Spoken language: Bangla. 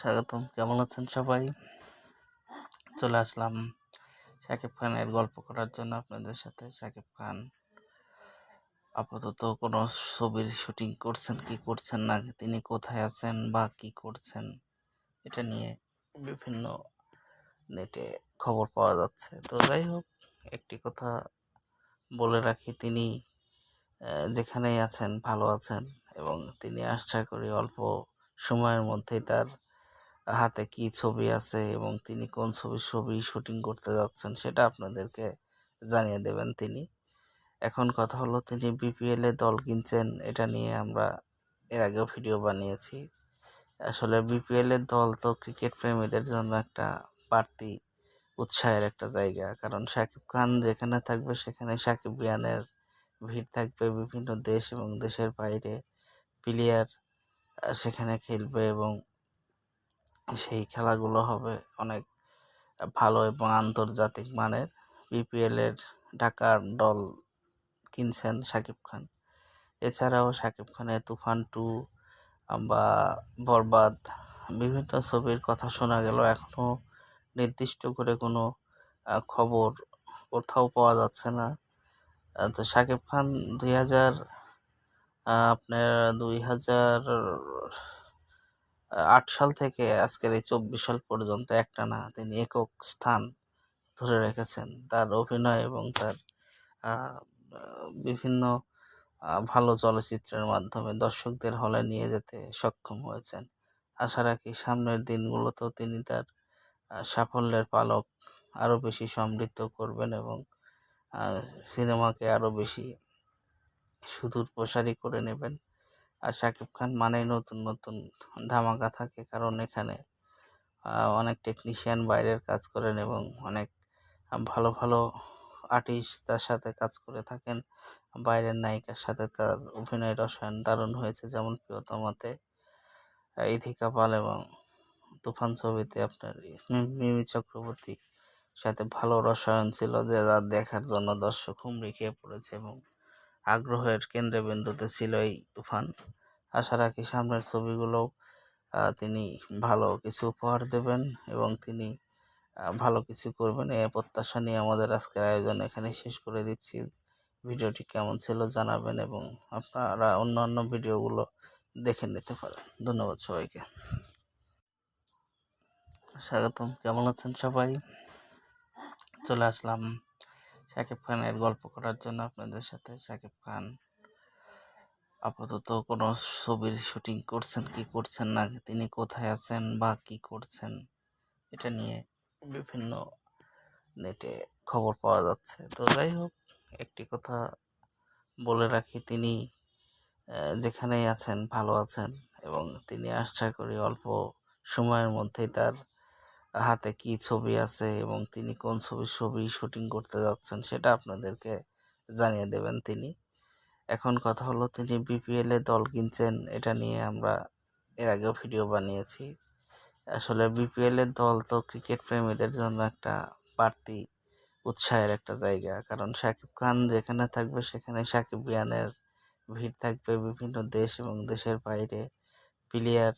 স্বাগতম। কেমন আছেন সবাই? চলে আসলাম শাকিব খানের গল্প করার জন্য আপনাদের সাথে। শাকিব খান আপাতত কোনো ছবির শুটিং করছেন, কি করছেন না, তিনি কোথায় আছেন বা কি করছেন, এটা নিয়ে বিভিন্ন নেটে খবর পাওয়া যাচ্ছে। তো যাই হোক, একটি কথা বলে রাখি, তিনি যেখানেই আছেন, ভালো আছেন এবং তিনি আশা করি অল্প সময়ের মধ্যেই তার হাতে কি ছবি আছে এবং তিনি কোন ছবির ছবি শুটিং করতে যাচ্ছেন সেটা আপনাদেরকে জানিয়ে দেবেন তিনি। এখন কথা হলো, তিনি বিপিএল দল কিনছেন, এটা নিয়ে আমরা এর আগেও ভিডিও বানিয়েছি। আসলে বিপিএলের দল তো ক্রিকেট প্রেমীদের জন্য একটা বাড়তি উৎসাহের একটা জায়গা। কারণ শাকিব খান যেখানে থাকবে সেখানে শাকিব বিয়ানের ভিড় থাকবে বিভিন্ন দেশ এবং দেশের বাইরে। প্লেয়ার সেখানে খেলবে এবং সেই খেলাগুলো হবে অনেক ভালো এবং আন্তর্জাতিক মানের। বিপিএল এর ঢাকার দল কিনছেন শাকিব খান। এছাড়াও শাকিব খানের তুফান টু বা বরবাদ বিভিন্ন ছবির কথা শোনা গেল। এখনও নির্দিষ্ট করে কোনো খবর কোথাও পাওয়া যাচ্ছে না। তো শাকিব খান দুই হাজার আপনার দুই হাজার আট সাল থেকে আজকের এই চব্বিশ সাল পর্যন্ত একটানা তিনি একক স্থান ধরে রেখেছেন। তার অভিনয় এবং তার বিভিন্ন ভালো চলচ্চিত্রের মাধ্যমে দর্শকদের হলে নিয়ে যেতে সক্ষম হয়েছেন। আশা রাখি সামনের দিনগুলোতেও তিনি তার সাফল্যের পালক আরও বেশি সমৃদ্ধ করবেন এবং সিনেমাকে আরও বেশি সুদূর প্রসারী করে নেবেন। আর শাকিব খান মানেই নতুন নতুন ধামাকা থাকে। কারণ এখানে অনেক টেকনিশিয়ান বাইরের কাজ করেন এবং অনেক ভালো ভালো আর্টিস্ট তার সাথে কাজ করে থাকেন। বাইরের নায়িকার সাথে তার অভিনয় রসায়ন দারুণ হয়েছে যেমন প্রিয়তমাতে ইথিকা পাল এবং তুফান ছবিতে আপনার মিমি চক্রবর্তী সাথে ভালো রসায়ন ছিল যে যা দেখার জন্য দর্শক হুমড়ি খেয়ে পড়েছে এবং আগ্রহের কেন্দ্রবিন্দুতে ছিল এই তুফান। আশা রাখি সামনের ছবিগুলোও তিনি ভালো কিছু উপহার দেবেন এবং তিনি ভালো কিছু করবেন। এই প্রত্যাশা নিয়ে আমাদের আজকের আয়োজন এখানে শেষ করে দিচ্ছি। ভিডিওটি কেমন ছিল জানাবেন এবং আপনারা অন্যান্য ভিডিওগুলো দেখে নিতে পারেন। ধন্যবাদ সবাইকে। স্বাগতম, কেমন আছেন সবাই? চলে আসলাম শাকিব খানের গল্প করার জন্য আপনাদের সাথে। শাকিব খান আপাতত কোনো ছবির শুটিং করছেন, কি করছেন না, তিনি কোথায় আছেন বা কি করছেন, এটা নিয়ে বিভিন্ন নেটে খবর পাওয়া যাচ্ছে। তো যাই হোক, একটি কথা বলে রাখি, তিনি যেখানেই আছেন, ভালো আছেন এবং তিনি আশা করি অল্প সময়ের মধ্যেই তার হাতে কি ছবি আছে এবং তিনি কোন ছবির ছবি শুটিং করতে যাচ্ছেন সেটা আপনাদেরকে জানিয়ে দেবেন তিনি। এখন কথা হলো, তিনি বিপিএল দল কিনছেন, এটা নিয়ে আমরা এর আগেও ভিডিও বানিয়েছি। আসলে বিপিএল এর দল তো ক্রিকেট প্রেমীদের জন্য একটা বাড়তি উৎসাহের একটা জায়গা। কারণ শাকিব খান যেখানে থাকবে, সেখানে শাকিব বিয়ানের ভিড় থাকবে বিভিন্ন দেশ এবং দেশের বাইরে। প্লেয়ার